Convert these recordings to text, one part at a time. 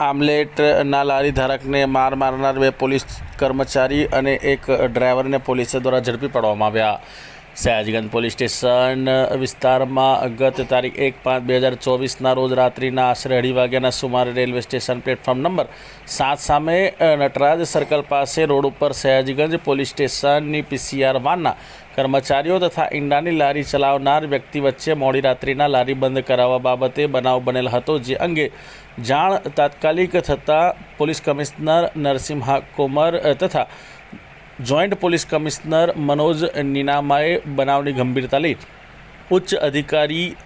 આમલેટના લારી ધારકને માર મારનાર બે પોલીસ કર્મચારી અને એક ડ્રાઈવરને પોલીસે દ્વારા ઝડપી પાડવામાં આવ્યા. સયાજગંજ પોલીસ સ્ટેશન વિસ્તારમાં ગત તારીખ એક પાંચ બે હજાર ચોવીસના રોજ રાત્રિના આશરે અઢી વાગ્યાના સુમારે રેલવે સ્ટેશન પ્લેટફોર્મ નંબર સાત સામે નટરાજ સર્કલ પાસે રોડ ઉપર સયાજીગંજ પોલીસ સ્ટેશનની પીસીઆર વાનના કર્મચારીઓ તથા ઈંડાની લારી ચલાવનાર વ્યક્તિ વચ્ચે મોડી રાત્રિના લારી બંધ કરાવવા બાબતે બનાવ બનેલ હતો, જે અંગે જાણ તાત્કાલિક થતાં પોલીસ કમિશનર નરસિંહા કોમર તથા જોઈન્ટ પોલીસ કમિશનર મનોજ નીનામાએ બનાવની ગંભીરતા લઈ ઉચ્ચ અધિકારી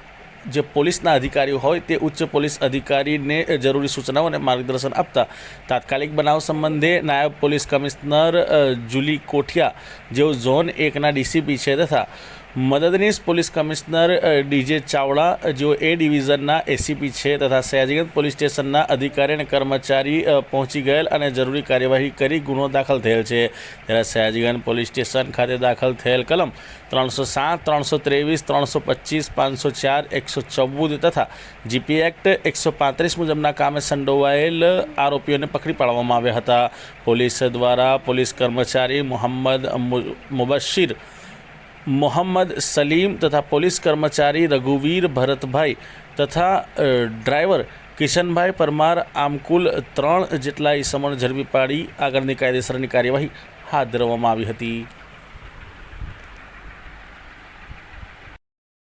જે પોલીસના અધિકારીઓ હોય તે ઉચ્ચ પોલીસ અધિકારીને જરૂરી સૂચનાઓ અને માર્ગદર્શન આપતા તાત્કાલિક બનાવ સંબંધે નાયબ પોલીસ કમિશનર જુલી કોઠિયા જેઓ ઝોન એકના ડીસીપી છે તથા મદદનીશ પોલીસ કમિશનર ડીજે ચાવડા, જેઓ એ ડિવિઝનના એસીપી છે તથા સયાજીગંજ પોલીસ સ્ટેશનના અધિકારી અને કર્મચારી પહોંચી ગયેલ અને જરૂરી કાર્યવાહી કરી ગુનો દાખલ થયેલ છે. ત્યારે સયાજીગંજ પોલીસ સ્ટેશન ખાતે દાખલ થયેલ કલમ ત્રણસો સાત, ત્રણસો ત્રેવીસ, ત્રણસો પચીસ, પાંચસો ચાર, એકસો ચૌદ તથા જીપી એક્ટ એકસો પાંત્રીસ મુજબના કામે સંડોવાયેલ આરોપીઓને પકડી પાડવામાં આવ્યા હતા. પોલીસ દ્વારા પોલીસ કર્મચારી મોહમ્મદ મુબશિર મોહમ્મદ સલીમ તથા પોલીસ કર્મચારી રઘુવીર ભરતભાઈ તથા ડ્રાઈવર કિશનભાઈ પરમાર આમ કુલ ત્રણ જેટલા ઈસમોને ઝડપી પાડી આગળની કાયદેસરની કાર્યવાહી હાથ ધરવામાં આવી હતી.